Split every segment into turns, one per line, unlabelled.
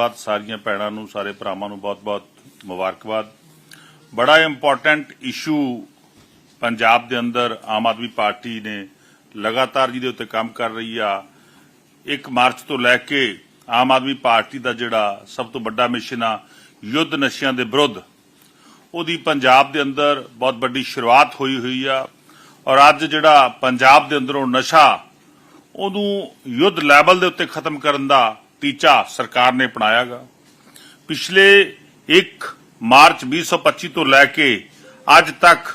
ਬਾਤ ਸਾਰੀਆਂ ਭੈਣਾਂ ਨੂੰ, ਸਾਰੇ ਭਰਾਵਾਂ ਨੂੰ ਬਹੁਤ-ਬਹੁਤ ਮੁਬਾਰਕਬਾਦ। ਬੜਾ ਇੰਪੋਰਟੈਂਟ ਇਸ਼ੂ ਪੰਜਾਬ ਦੇ ਅੰਦਰ ਆਮ ਆਦਮੀ ਪਾਰਟੀ ਨੇ ਲਗਾਤਾਰ ਜਿਹਦੇ ਉੱਤੇ ਕੰਮ ਕਰ ਰਹੀ ਆ। 1 ਮਾਰਚ ਤੋਂ ਲੈ ਕੇ ਆਮ ਆਦਮੀ ਪਾਰਟੀ ਦਾ ਜਿਹੜਾ ਸਭ ਤੋਂ ਵੱਡਾ ਮਿਸ਼ਨ ਆ, ਯੁੱਧ ਨਸ਼ਿਆਂ ਦੇ ਵਿਰੁੱਧ, ਉਹਦੀ ਪੰਜਾਬ ਦੇ ਅੰਦਰ ਬਹੁਤ ਵੱਡੀ ਸ਼ੁਰੂਆਤ ਹੋਈ ਹੋਈ ਆ। ਔਰ ਅੱਜ ਜਿਹੜਾ ਪੰਜਾਬ ਦੇ ਅੰਦਰੋਂ ਨਸ਼ਾ, ਉਹਨੂੰ ਯੁੱਧ ਲੈਵਲ ਦੇ ਉੱਤੇ ਖਤਮ ਕਰਨ ਦਾ ਟੀਚਾ ਸਰਕਾਰ ਨੇ ਅਪਣਾਇਆਗਾ ਪਿਛਲੇ 1 ਮਾਰਚ 2025 ਤੋਂ ਲੈ ਕੇ ਅੱਜ ਤੱਕ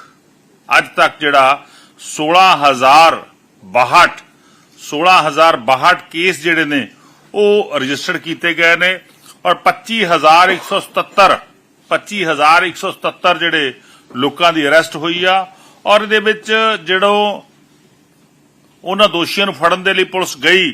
ਅੱਜ ਤੱਕ ਜਿਹੜਾ 16062 16062 ਕੇਸ ਜਿਹੜੇ ਨੇ, ਉਹ ਰਜਿਸਟਰਡ ਕੀਤੇ ਗਏ ਨੇ ਔਰ 25177 25177 ਜਿਹੜੇ ਲੋਕਾਂ ਦੀ ਅਰੈਸਟ ਹੋਈ ਆ ਔਰ ਇਹਦੇ ਵਿੱਚ ਜਿਹੜੋ ਉਹਨਾਂ ਦੋਸ਼ੀਆਂ ਨੂੰ ਫੜਨ ਦੇ ਲਈ ਪੁਲਿਸ ਗਈ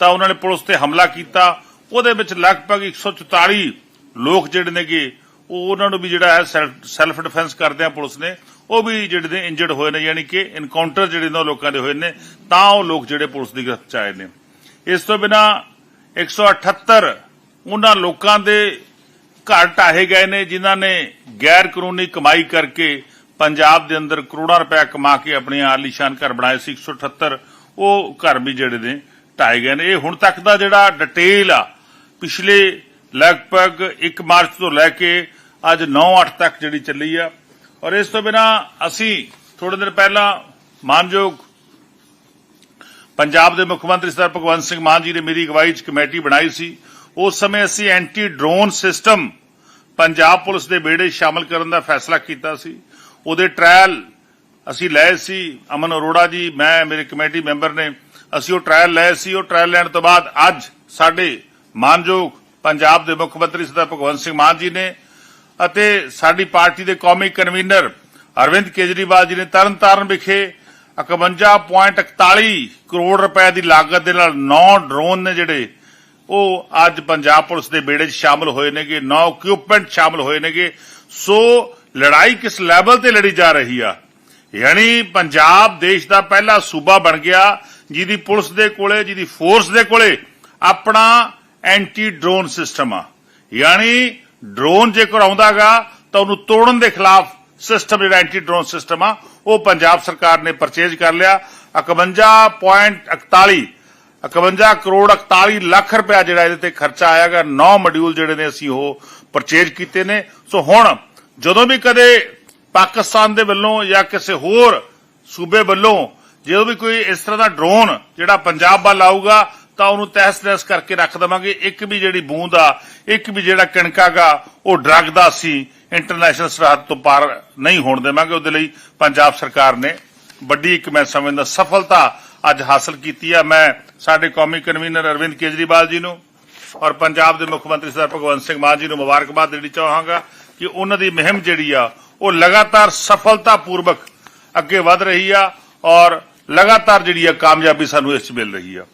ਤਾਂ ਉਹਨਾਂ ਨੇ ਪੁਲਿਸ ਤੇ ਹਮਲਾ ਕੀਤਾ। ਉਹਦੇ ਵਿੱਚ ਲਗਭਗ 144 ਲੋਕ ਜਿਹੜੇ ਨੇਗੇ, ਉਹ ਉਹਨਾਂ ਨੂੰ ਵੀ ਜਿਹੜਾ ਹੈ ਸੈਲਫ ਡਿਫੈਂਸ ਕਰਦੇ ਆ ਪੁਲਿਸ ਨੇ। ਉਹ ਵੀ ਜਿਹੜੇ ਨੇ ਇੰਜਰਡ ਹੋਏ ਨੇ, ਯਾਨੀ ਕਿ ਇਨਕਾਊਂਟਰ ਜਿਹੜੇ ਨੇ ਉਹ ਲੋਕਾਂ ਦੇ ਹੋਏ ਨੇ, ਤਾਂ ਉਹ ਲੋਕ ਜਿਹੜੇ ਪੁਲਿਸ ਦੀ ਗ੍ਰਿਫਤ ਚ ਆਏ ਨੇ। ਇਸ ਤੋਂ ਬਿਨਾ 178 ਉਹਨਾਂ ਲੋਕਾਂ ਦੇ ਘਰ ਢਾਹੇ ਗਏ ਨੇ, ਜਿਨ੍ਹਾਂ ਨੇ ਗੈਰ ਕਾਨੂੰਨੀ ਕਮਾਈ ਕਰਕੇ ਪੰਜਾਬ ਦੇ ਅੰਦਰ ਕਰੋੜਾਂ ਰੁਪਏ ਕਮਾ ਕੇ ਆਪਣੇ ਆਲੀਸ਼ਾਨ ਘਰ ਬਣਾਏ ਸੀ। 178 ਉਹ ਘਰ ਵੀ ਜਿਹੜੇ ਨੇ ਢਾਏ ਗਏ ਨੇ। ਇਹ ਹੁਣ ਤੱਕ ਦਾ ਜਿਹੜਾ ਡਿਟੇਲ ਆ, ਪਿਛਲੇ ਲਗਭਗ 1 ਮਾਰਚ ਤੋਂ ਲੈ ਕੇ ਅੱਜ 9-8 ਤੱਕ ਜਿਹੜੀ ਚੱਲੀ ਆ। ਔਰ ਇਸ ਤੋਂ ਬਿਨਾ ਅਸੀਂ ਥੋੜੇ ਦਿਨ ਪਹਿਲਾਂ ਮਾਨਯੋਗ ਪੰਜਾਬ ਦੇ ਮੁੱਖ ਮੰਤਰੀ ਸਰ ਭਗਵੰਤ ਸਿੰਘ ਮਾਨ ਜੀ ਨੇ ਮੇਰੀ ਅਗਵਾਈ 'ਚ ਕਮੇਟੀ ਬਣਾਈ ਸੀ। ਉਸ ਸਮੇਂ ਅਸੀਂ anti drone system Punjab police ਦੇ ਬੇੜੇ ਸ਼ਾਮਲ ਕਰਨ ਦਾ ਫੈਸਲਾ ਕੀਤਾ ਸੀ। ਉਹਦੇ ਟ੍ਰਾਇਲ ਅਸੀਂ ਲਏ ਸੀ। ਅਮਨ ਅਰੋੜਾ ਜੀ, ਮੈਂ, ਮੇਰੇ ਕਮੇਟੀ ਮੈਂਬਰ ਨੇ ਅਸੀਂ ਉਹ ਟ੍ਰਾਇਲ ਲਏ ਸੀ, ਉਹ ਟ੍ਰਾਇਲ ਲੈਣ ਤੋਂ ਬਾਅਦ ਅੱਜ ਸਾਡੇ ਮਾਨਯੋਗ ਪੰਜਾਬ ਦੇ ਮੁੱਖ ਮੰਤਰੀ ਸਰਦਾਰ ਭਗਵੰਤ ਸਿੰਘ ਮਾਨ ਜੀ ਨੇ ਅਤੇ ਸਾਡੀ ਪਾਰਟੀ ਦੇ ਕੌਮੀ ਕਨਵੀਨਰ ਅਰਵਿੰਦ ਕੇਜਰੀਵਾਲ ਜੀ ਨੇ ਤਰਨਤਾਰਨ ਵਿਖੇ 51.41 ਕਰੋੜ ਰੁਪਏ ਦੀ ਲਾਗਤ ਦੇ ਨਾਲ 9 ਡਰੋਨ ਨੇ ਜਿਹੜੇ ਉਹ ਅੱਜ ਪੰਜਾਬ ਪੁਲਿਸ ਦੇ ਬੇੜੇ 'ਚ ਸ਼ਾਮਲ ਹੋਏ ਨੇਗੇ 9 ਇਕਵਿਪਮੈਂਟ ਸ਼ਾਮਲ ਹੋਏ ਨੇਗੇ। ਸੋ ਲੜਾਈ ਕਿਸ ਲੈਵਲ ਤੇ ਲੜੀ ਜਾ ਰਹੀ ਆ? ਯਾਨੀ ਪੰਜਾਬ ਦੇਸ਼ ਦਾ ਪਹਿਲਾ ਸੂਬਾ ਬਣ ਗਿਆ। ਜਿਹਦੀ ਪੁਲਿਸ ਦੇ ਕੋਲੇ, ਜਿਹਦੀ ਫੋਰਸ ਦੇ ਕੋਲੇ ਆਪਣਾ ਐਂਟੀ ਡਰੋਨ ਸਿਸਟਮ ਆ। ਯਾਨੀ ਡਰੋਨ ਜੇਕਰ ਆਉਂਦਾਗਾ ਤਾਂ ਉਹਨੂੰ ਤੋੜਨ ਦੇ ਖਿਲਾਫ ਸਿਸਟਮ ਜਿਹੜਾ ਐਂਟੀ ਡਰੋਨ ਸਿਸਟਮ ਆ, ਉਹ ਪੰਜਾਬ ਸਰਕਾਰ ਨੇ ਪਰਚੇਜ ਕਰ ਲਿਆ। 51.41 51 ਕਰੋੜ 41 ਲੱਖ ਰੁਪਇਆ ਜਿਹੜਾ ਇਹਦੇ ਤੇ ਖਰਚਾ ਆਇਆਗਾ। 9 ਮੋਡਿਊਲ ਜਿਹੜੇ ਨੇ ਅਸੀਂ ਉਹ ਪਰਚੇਜ ਕੀਤੇ ਨੇ। ਸੋ ਹੁਣ ਜਦੋਂ ਵੀ ਕਦੇ ਪਾਕਿਸਤਾਨ ਦੇ ਵੱਲੋਂ ਜਾਂ ਕਿਸੇ ਹੋਰ ਸੂਬੇ ਵੱਲੋਂ ਜਦੋਂ ਵੀ ਕੋਈ ਇਸ ਤਰ੍ਹਾਂ ਦਾ ਡਰੋਨ ਜਿਹੜਾ ਪੰਜਾਬ ਵੱਲ ਆਊਗਾ, ਤਾਂ ਉਹਨੂੰ ਤਹਿਸ ਨਹਿਸ ਕਰਕੇ ਰੱਖ ਦਵਾਂਗੇ। ਇੱਕ ਵੀ ਜਿਹੜੀ ਬੂੰਦ ਆ, ਇੱਕ ਵੀ ਜਿਹੜਾ ਕਣਕਾਗਾ ਉਹ ਡਰੱਗ ਦਾ ਸੀ ਇੰਟਰਨੈਸ਼ਨਲ ਸਰਹੱਦ ਤੋਂ ਪਾਰ ਨਹੀਂ ਹੋਣ ਦੇਵਾਂਗੇ। ਉਹਦੇ ਲਈ ਪੰਜਾਬ ਸਰਕਾਰ ਨੇ ਵੱਡੀ ਇੱਕ ਮੈਂ ਸਮਝਦਾ ਸਫਲਤਾ ਅੱਜ ਹਾਸਲ ਕੀਤੀ ਆ। ਮੈਂ ਸਾਡੇ ਕੌਮੀ ਕਨਵੀਨਰ ਅਰਵਿੰਦ ਕੇਜਰੀਵਾਲ ਜੀ ਨੂੰ ਔਰ ਪੰਜਾਬ ਦੇ ਮੁੱਖ ਮੰਤਰੀ ਸਰਦਾਰ ਭਗਵੰਤ ਸਿੰਘ ਮਾਨ ਜੀ ਨੂੰ ਮੁਬਾਰਕਬਾਦ ਦੇਣੀ ਚਾਹਾਂਗਾ ਕਿ ਉਹਨਾਂ ਦੀ ਮੁਹਿੰਮ ਜਿਹੜੀ ਆ, ਉਹ ਲਗਾਤਾਰ ਸਫਲਤਾਪੂਰਵਕ ਅੱਗੇ ਵਧ ਰਹੀ ਆ ਔਰ ਲਗਾਤਾਰ ਜਿਹੜੀ ਆ ਕਾਮਯਾਬੀ ਸਾਨੂੰ ਇਸ 'ਚ ਮਿਲ ਰਹੀ ਆ।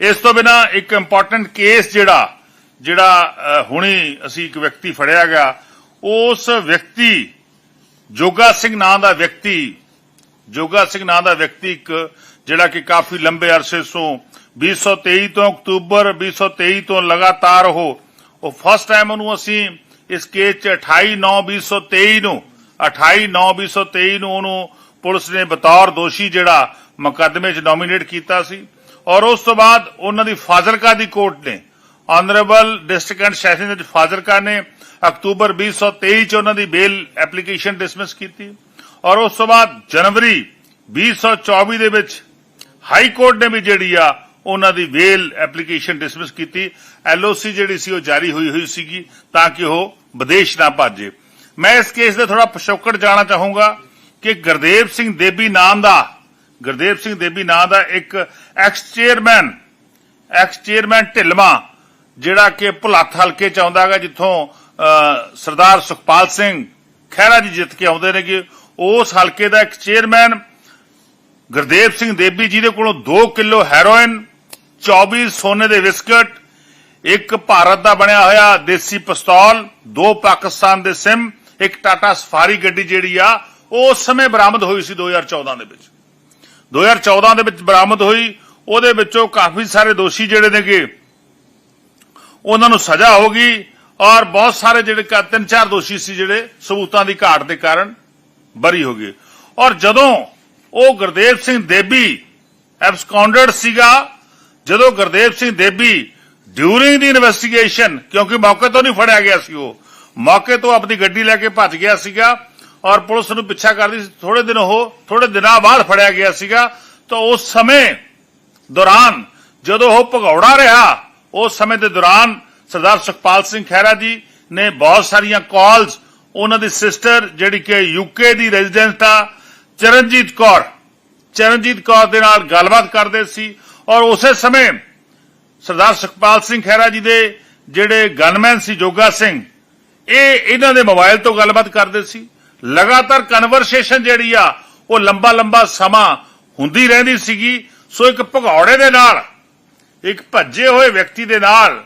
ਇਸ ਤੋਂ ਬਿਨਾ ਇੱਕ ਇੰਪੋਰਟੈਂਟ ਕੇਸ ਜਿਹੜਾ ਜਿਹੜਾ ਅ, ਹੁਣੀ ਅਸੀਂ ਇੱਕ ਵਿਅਕਤੀ ਫੜਿਆ ਗਿਆ ਉਸ ਵਿਅਕਤੀ ਜੋਗਾ ਸਿੰਘ ਨਾਂ ਦਾ ਵਿਅਕਤੀ ਜੋਗਾ ਸਿੰਘ ਨਾਂ ਦਾ ਵਿਅਕਤੀ ਇੱਕ ਜਿਹੜਾ ਕਿ ਕਾਫੀ ਲੰਬੇ ਅਰਸੇ ਤੋਂ 2023 ਤੋਂ ਅਕਤੂਬਰ 2023 ਤੋਂ ਲਗਾਤਾਰ ਉਹ ਉਹ ਫਸਟ ਟਾਈਮ ਉਹਨੂੰ ਅਸੀਂ ਇਸ ਕੇਸ 'ਚ 28 9 2023 ਨੂੰ 28 9 2023 ਨੂੰ ਉਹਨੂੰ ਪੁਲਿਸ ਨੇ ਬਤੌਰ ਦੋਸ਼ੀ ਜਿਹੜਾ ਮੁਕੱਦਮੇ 'ਚ ਨੋਮੀਨੇਟ ਕੀਤਾ ਸੀ ਔਰ ਉਸ ਤੋਂ ਬਾਅਦ ਉਹਨਾਂ ਦੀ ਫਾਜ਼ਿਲਕਾ ਦੀ ਕੋਰਟ ਨੇ ਆਨਰੇਬਲ ਡਿਸਟ੍ਰਿਕਟ ਐਂਡ ਸੈਸ਼ਨ ਜੱਜ ਫਾਜ਼ਿਲਕਾ ਨੇ ਅਕਤੂਬਰ 2023 ਚ ਉਹਨਾਂ ਦੀ ਬੇਲ ਐਪਲੀਕੇਸ਼ਨ ਡਿਸਮਿਸ ਕੀਤੀ ਔਰ ਉਸ ਤੋਂ ਬਾਅਦ ਜਨਵਰੀ 2024 ਦੇ ਵਿੱਚ ਹਾਈ ਕੋਰਟ ਨੇ ਵੀ ਜਿਹੜੀ ਆ ਉਹਨਾਂ ਦੀ ਬੇਲ ਐਪਲੀਕੇਸ਼ਨ ਡਿਸਮਿਸ ਕੀਤੀ। ਐਲਓਸੀ ਜਿਹੜੀ ਸੀ ਉਹ ਜਾਰੀ ਹੋਈ ਹੋਈ ਸੀਗੀ ਤਾਂ ਕਿ ਉਹ ਵਿਦੇਸ਼ ਨਾ ਭੱਜੇ। ਮੈਂ ਇਸ ਕੇਸ ਦੇ ਥੋੜਾ ਪਿਛੋਕੜ ਜਾਣਾ ਚਾਹੂੰਗਾ। ਕਿ ਗੁਰਦੇਵ ਸਿੰਘ ਦੇਬੀ ਨਾਮ ਦਾ, ਗੁਰਦੇਵ ਸਿੰਘ ਦੇਬੀ ਨਾਂ ਦਾ ਇੱਕ ਐਕਸ ਚੇਅਰਮੈਨ ਐਕਸ ਚੇਅਰਮੈਨ ਢਿਲਮਾ ਜਿਹੜਾ ਕਿ ਭੁਲੱਥ ਹਲਕੇ ਚ ਆਉਂਦਾ ਹੈਗਾ, ਜਿੱਥੋਂ ਸਰਦਾਰ ਸੁਖਪਾਲ ਸਿੰਘ ਖਹਿਰਾ ਜੀ ਜਿੱਤ ਕੇ ਆਉਂਦੇ ਨੇਗੇ। ਉਸ ਹਲਕੇ ਦਾ ਇੱਕ ਚੇਅਰਮੈਨ ਗੁਰਦੇਵ ਸਿੰਘ ਦੇਬੀ ਜੀ ਦੇ ਕੋਲੋਂ 2 ਕਿਲੋ ਹੈਰੋਇਨ 24 ਸੋਨੇ ਦੇ ਬਿਸਕਟ, ਇੱਕ ਭਾਰਤ ਦਾ ਬਣਿਆ ਹੋਇਆ ਦੇਸੀ ਪਿਸਤੌਲ, ਦੋ ਪਾਕਿਸਤਾਨ ਦੇ ਸਿਮ, ਇੱਕ ਟਾਟਾ ਸਫਾਰੀ ਗੱਡੀ ਜਿਹੜੀ ਆ ਉਸ ਸਮੇਂ ਬਰਾਮਦ ਹੋਈ ਸੀ 2014 ਦੇ ਵਿੱਚ। 2014 ਦੇ ਵਿੱਚ ਬਰਾਮਦ ਹੋਈ, ਉਹਦੇ ਵਿੱਚੋਂ ਕਾਫੀ ਸਾਰੇ ਦੋਸ਼ੀ ਜਿਹੜੇ ਨੇਗੇ, ਉਹਨਾਂ ਨੂੰ ਸਜ਼ਾ ਹੋ ਗਈ ਔਰ ਬਹੁਤ ਸਾਰੇ ਜਿਹੜੇ ਤਿੰਨ ਚਾਰ ਦੋਸ਼ੀ ਸੀ ਜਿਹੜੇ ਸਬੂਤਾਂ ਦੀ ਘਾਟ ਦੇ ਕਾਰਨ ਬਰੀ ਹੋ ਗਏ। ਔਰ ਜਦੋਂ ਉਹ ਗੁਰਦੇਵ ਸਿੰਘ ਦੇਬੀ ਐਬਸਕੌਂਡਡ ਸੀਗਾ, ਜਦੋਂ Gurdev Singh Debi during the investigation, ਕਿਉਂਕਿ ਮੌਕੇ ਤੋਂ ਨਹੀਂ ਫੜਿਆ ਗਿਆ ਸੀ ਉਹ, ਮੌਕੇ ਤੋਂ ਆਪਣੀ ਗੱਡੀ ਲੈ ਕੇ ਭੱਜ ਗਿਆ ਸੀਗਾ ਔਰ ਪੁਲਿਸ ਨੂੰ ਪਿੱਛਾ ਕਰਦੀ ਸੀ। ਥੋੜੇ ਦਿਨ ਉਹ ਥੋੜੇ ਦਿਨਾਂ ਬਾਅਦ ਫੜਿਆ ਗਿਆ ਸੀਗਾ। ਤਾਂ ਉਸ ਸਮੇਂ ਦੌਰਾਨ ਜਦੋਂ ਉਹ ਭਗੌੜਾ ਰਿਹਾ, ਉਸ ਸਮੇਂ ਦੇ ਦੌਰਾਨ ਸਰਦਾਰ ਸੁਖਪਾਲ ਸਿੰਘ ਖਹਿਰਾ ਜੀ ਨੇ ਬਹੁਤ ਸਾਰੀਆਂ ਕਾਲਸ ਉਹਨਾਂ ਦੀ ਸਿਸਟਰ, ਜਿਹੜੀ ਕਿ ਯੂਕੇ ਦੀ ਰੈਜ਼ੀਡੈਂਟ ਆ, ਚਰਨਜੀਤ ਕੌਰ ਚਰਨਜੀਤ ਕੌਰ ਦੇ ਨਾਲ ਗੱਲਬਾਤ ਕਰਦੇ ਸੀ ਔਰ ਉਸੇ ਸਮੇਂ ਸਰਦਾਰ ਸੁਖਪਾਲ ਸਿੰਘ ਖਹਿਰਾ ਜੀ ਦੇ ਜਿਹੜੇ ਗਨਮੈਨ ਸੀ ਜੋਗਾ ਸਿੰਘ, ਇਹ ਇਹਨਾਂ ਦੇ ਮੋਬਾਈਲ ਤੋਂ ਗੱਲਬਾਤ ਕਰਦੇ ਸੀ। ਲਗਾਤਾਰ ਕਨਵਰਸੇਸ਼ਨ ਜਿਹੜੀ ਆ, ਉਹ ਲੰਬਾ ਲੰਬਾ ਸਮਾਂ ਹੁੰਦੀ ਰਹਿੰਦੀ ਸੀਗੀ। ਸੋ ਇੱਕ ਭਗੌੜੇ ਦੇ ਨਾਲ, ਇੱਕ ਭੱਜੇ ਹੋਏ ਵਿਅਕਤੀ ਦੇ ਨਾਲ,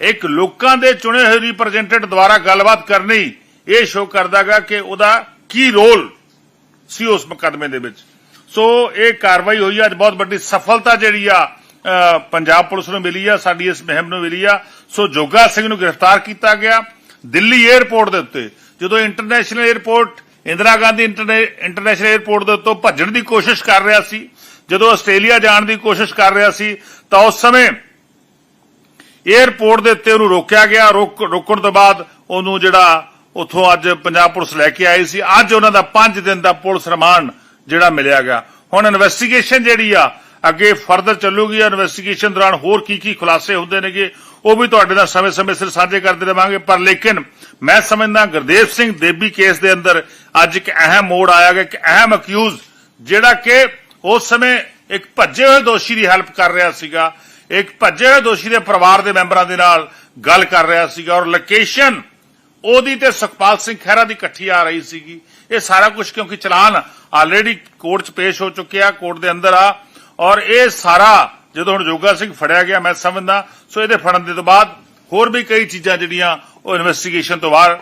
ਇੱਕ ਲੋਕਾਂ ਦੇ ਚੁਣੇ ਹੋਏ ਰਿਪਰੈਜ਼ੈਂਟੇਟਿਵ ਦੁਆਰਾ ਗੱਲਬਾਤ ਕਰਨੀ, ਇਹ ਸ਼ੋ ਕਰਦਾਗਾ ਕਿ ਉਹਦਾ ਕੀ ਰੋਲ ਸੀ ਉਸ ਮੁਕੱਦਮੇ ਦੇ ਵਿੱਚ। ਸੋ ਇਹ ਕਾਰਵਾਈ ਹੋਈ ਆ, ਅੱਜ ਬਹੁਤ ਵੱਡੀ ਸਫਲਤਾ ਜਿਹੜੀ ਆ ਪੰਜਾਬ ਪੁਲਿਸ ਨੂੰ ਮਿਲੀ ਆ, ਸਾਡੀ ਇਸ ਮੁਹਿੰਮ ਨੂੰ ਮਿਲੀ ਆ। ਸੋ ਜੋਗਾ ਸਿੰਘ ਨੂੰ ਗ੍ਰਿਫਤਾਰ ਕੀਤਾ ਗਿਆ, ਦਿੱਲੀ 에ਅਰਪੋਰਟ ਦੇ ਉੱਤੇ। ਜਦੋਂ international airport Indira Gandhi international airport ਦੇ ਉੱਤੋਂ ਭੱਜਣ ਦੀ ਕੋਸ਼ਿਸ਼ ਕਰ ਰਿਹਾ ਸੀ, ਜਦੋਂ ਆਸਟ੍ਰੇਲੀਆ ਜਾਣ ਦੀ ਕੋਸ਼ਿਸ਼ ਕਰ ਰਿਹਾ ਸੀ, ਤਾਂ ਉਸ ਸਮੇਂ 에ਅਰਪੋਰਟ ਦੇ ਉੱਤੇ ਉਹਨੂੰ ਰੋਕਿਆ ਗਿਆ। ਰੋਕਣ ਤੋਂ ਬਾਅਦ ਉਹਨੂੰ ਜਿਹੜਾ ਉੱਥੋਂ ਅੱਜ ਪੰਜਾਬ ਪੁਲਿਸ ਲੈ ਕੇ ਆਈ ਸੀ। ਅੱਜ ਉਹਨਾਂ ਦਾ 5 ਦਿਨ ਦਾ ਪੁਲਿਸ ਰਿਮਾਂਡ ਜਿਹੜਾ ਮਿਲਿਆ ਗਿਆ। ਹੁਣ ਇਨਵੈਸਟੀਗੇਸ਼ਨ ਜਿਹੜੀ ਆ, ਅੱਗੇ ਫਰਦਰ ਚੱਲੂਗੀ ਇਨਵੈਸਟੀਗੇਸ਼ਨ ਦੌਰਾਨ ਹੋਰ ਕੀ ਕੀ ਖੁਲਾਸੇ ਹੁੰਦੇ ਨੇਗੇ, ਉਹ ਵੀ ਤੁਹਾਡੇ ਨਾਲ ਸਮੇਂ-ਸਮੇਂ ਸਿਰ ਸਾਂਝੇ ਕਰਦੇ ਰਵਾਂਗੇ। ਪਰ ਲੇਕਿਨ ਮੈਂ ਸਮਝਦਾ ਗੁਰਦੇਵ ਸਿੰਘ ਦੇਬੀ ਕੇਸ ਦੇ ਅੰਦਰ ਅੱਜ ਇੱਕ ਅਹਿਮ ਮੋੜ ਆਇਆ ਗਿਆ, ਇੱਕ ਅਹਿਮ ਅਕਿਊਜ਼ ਜਿਹੜਾ ਕਿ ਉਸ ਸਮੇਂ ਇੱਕ ਭੱਜੇ ਹੋਏ ਦੋਸ਼ੀ ਦੀ ਹੈਲਪ ਕਰ ਰਿਹਾ ਸੀਗਾ, ਇੱਕ ਭੱਜੇ ਹੋਏ ਦੋਸ਼ੀ ਦੇ ਪਰਿਵਾਰ ਦੇ ਮੈਂਬਰਾਂ ਦੇ ਨਾਲ ਗੱਲ ਕਰ ਰਿਹਾ ਸੀਗਾ ਔਰ ਲੋਕੇਸ਼ਨ ਉਹਦੀ ਤੇ ਸੁਖਪਾਲ ਸਿੰਘ ਖਹਿਰਾ ਦੀ ਇਕੱਠੀ ਆ ਰਹੀ ਸੀਗੀ। ਇਹ ਸਾਰਾ ਕੁਝ ਕਿਉਂਕਿ ਚਲਾਨ ਆਲਰੇਡੀ ਕੋਰਟ 'ਚ ਪੇਸ਼ ਹੋ ਚੁੱਕਿਆ ਕੋਰਟ ਦੇ ਅੰਦਰ ਆ, ਔਰ ਇਹ ਸਾਰਾ ਜਦੋਂ ਹੁਣ ਜੋਗਾ ਸਿੰਘ ਫੜਿਆ ਗਿਆ, ਮੈਂ ਸਮਝਦਾ, ਸੋ ਇਹਦੇ ਫੜਨ ਦੇ ਤੋਂ ਬਾਅਦ ਹੋਰ ਵੀ ਕਈ ਚੀਜ਼ਾਂ ਜਿਹੜੀਆਂ ਉਹ ਇਨਵੈਸਟੀਗੇਸ਼ਨ ਤੋਂ ਬਾਅਦ